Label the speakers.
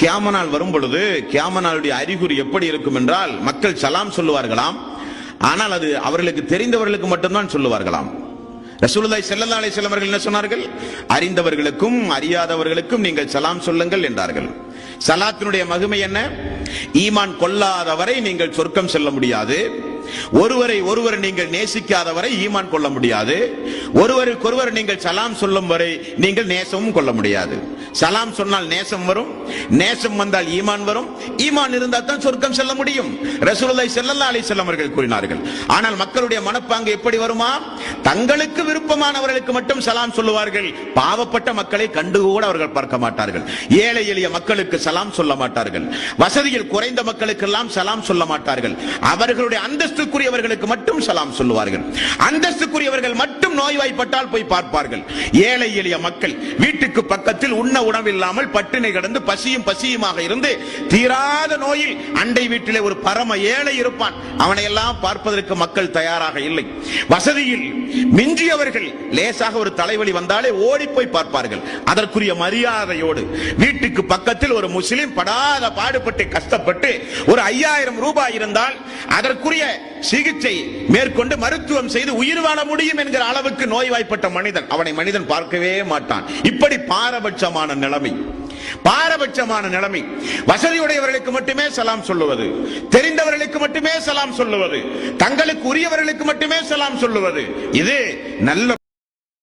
Speaker 1: கியாமனால் வரும் பொழுது கியாமனாளுடைய அறிகுறி எப்படி இருக்கும் என்றால் மக்கள் சலாம் சொல்லுவார்களாம். ஆனால் அது அவர்களுக்கு தெரிந்தவர்களுக்கு மட்டும்தான் சொல்லுவார்களாம். ரசூலுல்லாஹி செல்லல்லா அலை செல்லவர்கள் என்ன சொன்னார்கள்? அறிந்தவர்களுக்கும் அறியாதவர்களுக்கும் நீங்கள் சலாம் சொல்லுங்கள் என்றார்கள். சலாத்தினுடைய மகிமை என்ன? ஈமான் கொள்ளாதவரை நீங்கள் சொர்க்கம் செல்ல முடியாது. ஒருவரை ஒருவர் நீங்கள் நேசிக்காதவரை ஈமான் கொள்ள முடியாது. ஒருவருக்கொருவர் நீங்கள் சலாம் சொல்லும் வரை நீங்கள் நேசமும் கொள்ள முடியாது. சலாம் சொன்னால் நேசம் வரும் நேசம் வந்தால் ஈமான் வரும் ஈமான் இருந்தால் தான் சொர்க்கம் செல்ல முடியும். ரசூலுல்லாஹி ஸல்லல்லாஹு அலைஹி வஸல்லம் அவர்கள் கூறினார்கள். ஆனால் மக்களுடைய மனப்பாங்கு எப்படி வருமா? தங்களுக்கு விருப்பமானவர்களுக்கு மட்டும் சலாம் சொல்லுவார்கள். பாவப்பட்ட மக்களை கண்டு கூட அவர்கள் பார்க்க மாட்டார்கள். ஏழை எளிய மக்களுக்கு சலாம் சொல்ல மாட்டார்கள். வசதியில் குறைந்த மக்களுக்கெல்லாம் சலாம் சொல்ல மாட்டார்கள். அவர்களுடைய அந்தஸ்துக்குரியவர்களுக்கு மட்டும் சலாம் சொல்லுவார்கள். அந்தஸ்துக்குரியவர்கள் மட்டும் நோய் நோய்வாய்ப்பட்டால் போய் பார்ப்பார்கள். ஏழை எளிய மக்கள் வீட்டுக்கு பக்கத்தில் உண்ண உணவில்லாமல் பட்டினி கிடந்து பசியும் பசியுமாக இருந்து தீராத நோயில் அண்டை வீட்டிலே ஒரு பரம ஏழை இருப்பான். அவனை எல்லாம் பார்ப்பதற்கு மக்கள் தயாராக இல்லை. வசதியில் மிஞ்சியவர்கள் லேசாக ஒரு தலைவலி வந்தாலே ஓடி போய் பார்ப்பார்கள். அதற்குரிய மரியாதையோடு வீட்டுக்கு பக்கத்தில் ஒரு முஸ்லிம் படாத பாடுபட்டு கஷ்டப்பட்டு ஒரு ஐயாயிரம் ரூபாய் இருந்தால் அதற்குரிய சிகிச்சை மேற்கொண்டு மருத்துவம் செய்து உயிர் வாழ முடியும் என்கிற அளவுக்கு நோய்வாய்ப்பட்ட மனிதன் அவனை மனிதன் பார்க்கவே மாட்டான். இப்படி பாரபட்சமான நிலைமை பாரபட்சமான நிலைமை. வசதியுடையவர்களுக்கு மட்டுமே சலாம் சொல்லுவது தெரிந்தவர்களுக்கு மட்டுமே சலாம் சொல்லுவது தங்களுக்கு உரியவர்களுக்கு மட்டுமே சலாம் சொல்லுவது. இது நல்ல